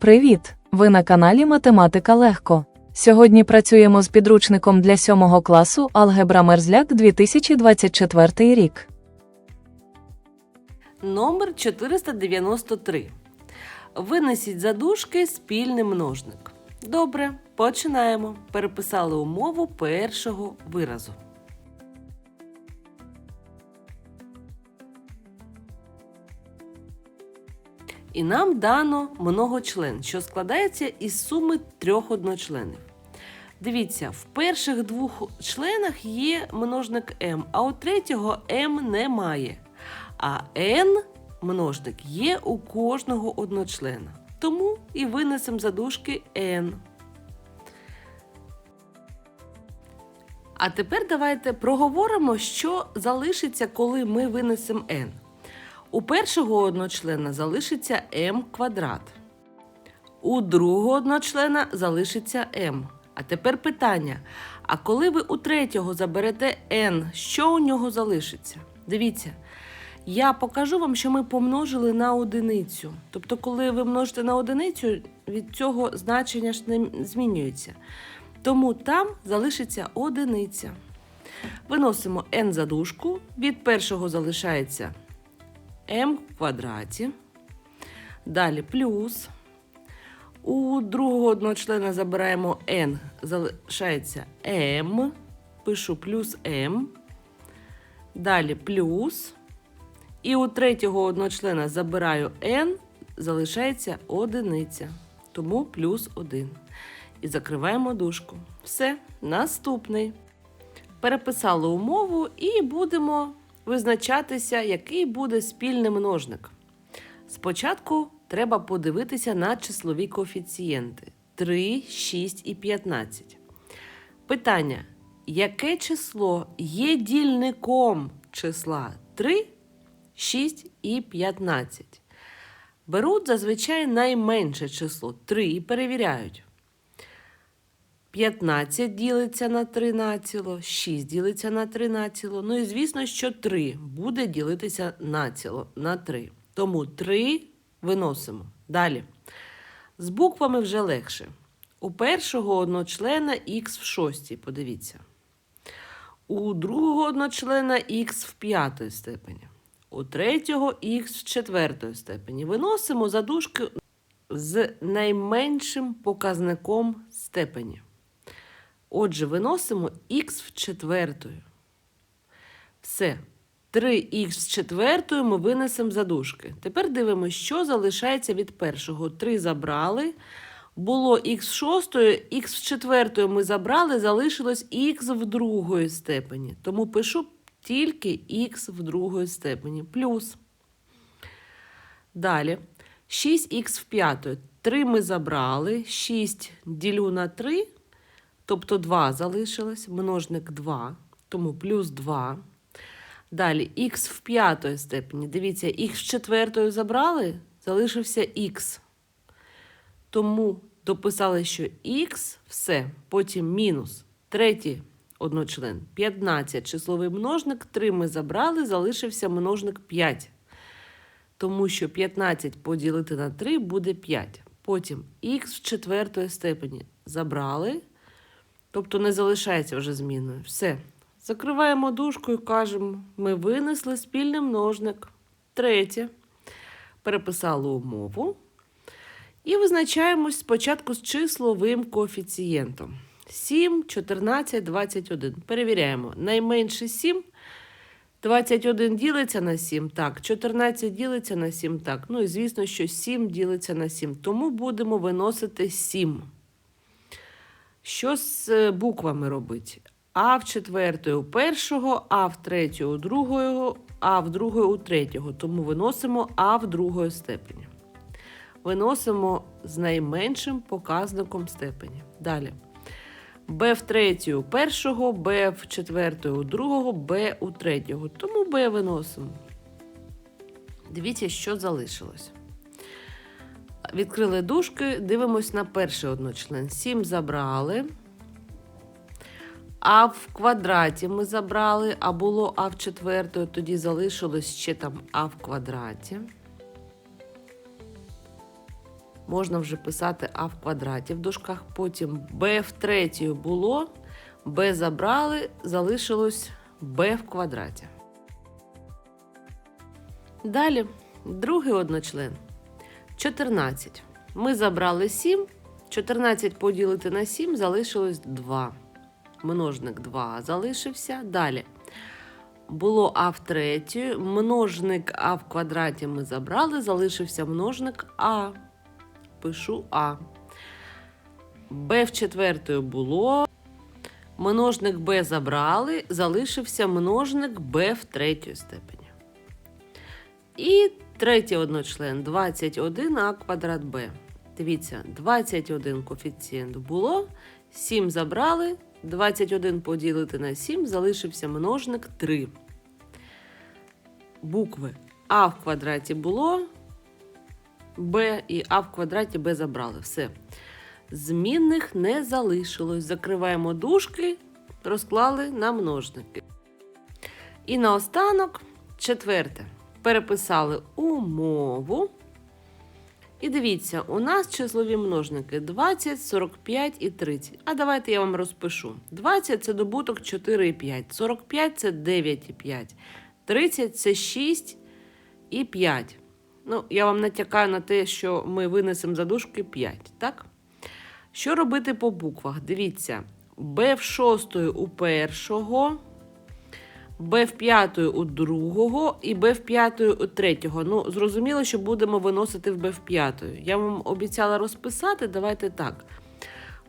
Привіт! Ви на каналі Математика Легко. Сьогодні працюємо з підручником для 7 класу Алгебра Мерзляк 2024 рік. Номер 493. Винесіть за дужки спільний множник. Добре, починаємо. Переписали умову першого виразу. І нам дано многочлен, що складається із суми трьох одночленів. Дивіться, в перших двох членах є множник m, а у третього m немає. А n множник є у кожного одночлена. Тому і винесемо за дужки n. А тепер давайте проговоримо, що залишиться, коли ми винесемо n. У першого одночлена залишиться m квадрат. У другого одночлена залишиться m. А тепер питання: а коли ви у третього заберете n, що у нього залишиться? Дивіться, я покажу вам, що ми помножили на одиницю. Тобто, коли ви множите на одиницю, від цього значення ж не змінюється. Тому там залишиться одиниця. Виносимо n за дужку, від першого залишається m в квадраті. Далі плюс. У другого одночлена забираємо n, залишається m. Пишу плюс m. Далі плюс. І у третього одночлена забираю n, залишається одиниця. Тому плюс 1. І закриваємо дужку. Все, наступний. Переписали умову і будемо визначатися, який буде спільний множник. Спочатку треба подивитися на числові коефіцієнти 3, 6 і 15. Питання: яке число є дільником числа 3, 6 і 15? Беруть зазвичай найменше число 3 і перевіряють. 15 ділиться на 3 націло, 6 ділиться на 3 націло. Ну і звісно, що 3 буде ділитися націло на 3. Тому 3 виносимо. Далі. З буквами вже легше. У першого одночлена х в шостій, подивіться. У другого одночлена х в п'ятої степені. У третього х в четвертої степені. Виносимо задушки з найменшим показником степені. Отже, виносимо х в четвертою. Все. 3х з четвертою ми винесемо за дужки. Тепер дивимося, що залишається від першого. 3 забрали. Було х в шостою, х в четвертою ми забрали, залишилось х в другої степені. Тому пишу тільки х в другої степені. Плюс. Далі. 6х в п'ятої. 3 ми забрали. 6 ділю на 3. Тобто 2 залишилось, множник 2, тому плюс 2. Далі х в п'ятої степені. Дивіться, х в четвертої забрали, залишився х. Тому дописали, що х все, потім мінус. Третій одночлен 15 числовий множник, 3 ми забрали, залишився множник 5. Тому що 15 поділити на 3 буде 5. Потім х в четвертої степені забрали. Тобто не залишається вже зміною. Все. Закриваємо дужку і кажемо, ми винесли спільний множник. Третє. Переписали умову. І визначаємось спочатку з числовим коефіцієнтом. 7, 14, 21. Перевіряємо. Найменше 7. 21 ділиться на 7, так. 14 ділиться на 7, так. Ну і звісно, що 7 ділиться на 7. Тому будемо виносити 7. Що з е, буквами робить? А в четвертої у першого, А в третього у другого, А в другої у третього. Тому виносимо А в другої степені. Виносимо з найменшим показником степені. Далі. Б в третій у першого, Б в четвертої у другого, Б у третього. Тому Б виносимо. Дивіться, що залишилось. Відкрили дужки, дивимось на перший одночлен. 7 забрали. А в квадраті ми забрали, а було А в четвертої, тоді залишилось ще там А в квадраті. можна вже писати а в квадраті в дужках. Потім b в третьою було, b забрали, залишилось b в квадраті. Далі другий одночлен 14. Ми забрали 7, 14 поділити на 7 залишилось 2. Множник 2 залишився. Далі було а в третьої, множник а в квадраті ми забрали, залишився множник а. Пишу а. Б в четвертої було. Множник Б забрали, залишився множник Б в третій степені. І третій одночлен 21а квадрат Б. Дивіться, 21 коефіцієнт було, 7 забрали, 21 поділити на 7, залишився множник 3. Букви А в квадраті було, Б і А в квадраті Б забрали. Все. Змінних не залишилось. Закриваємо дужки, розклали на множники. І наостанок, четверте. Переписали умову. І дивіться, у нас числові множники 20, 45 і 30. А давайте я вам розпишу. 20 це добуток 4 і 5, 45 це 9 і 5, 30 це 6 і 5. Ну, я вам натякаю на те, що ми винесемо за дужки 5, так? Що робити по буквах? Дивіться, Б в шостої у першого, Б в п'ятої у другого і Б в у третього. Ну, зрозуміло, що будемо виносити в Б в. Я вам обіцяла розписати, давайте так.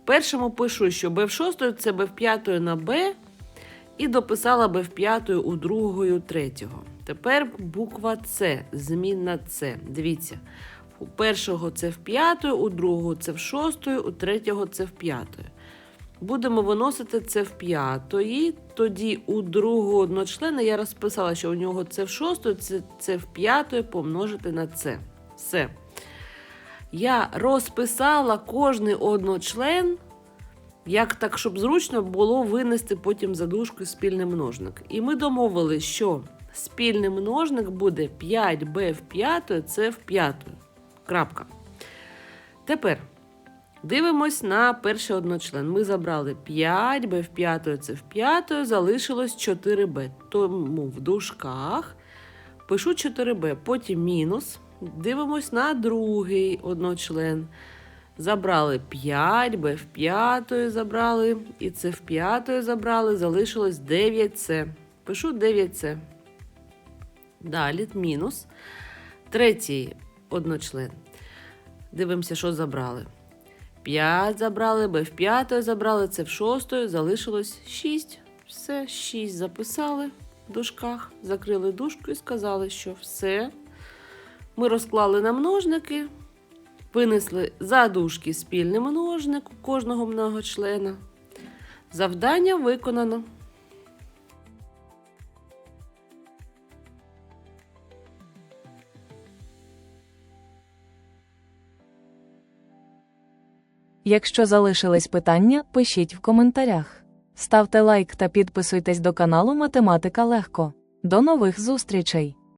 В першому пишу, що Б в шостої це Б в на Б, і дописала Б в п'ятої у другого і у третього. Тепер буква С, змінна С. Дивіться. У першого це в п'ятої, у другого це в шостої, у третього це в п'ятої. Будемо виносити це в п'ятої. Тоді у другого одночлена я розписала, що у нього це в шостої, це, це в п'ятої помножити на це. Все. Я розписала кожний одночлен, як так, щоб зручно було винести потім за дужку спільний множник. І ми домовились, що спільний множник буде 5b в п'ятої, це в п'ятої. Крапка. Тепер дивимось на перший одночлен. Ми забрали 5, b в п'ятої це в п'ятої, залишилось 4b. Тому в дужках пишу 4b, потім мінус. Дивимось на другий одночлен. Забрали 5, b в п'ятої забрали, і це в п'ятої забрали, залишилось 9c. Пишу 9c. Далі мінус. Третій одночлен. Дивимося, що забрали. 5 забрали, Б в п'ятої забрали, це в 6 залишилось 6. Все, 6 записали в дужках, закрили дужку і сказали, що все. Ми розклали на множники, винесли за дужки спільний множник у кожного многочлена. Завдання виконано. Якщо залишились питання, пишіть в коментарях. Ставте лайк та підписуйтесь до каналу Математика Легко. До нових зустрічей!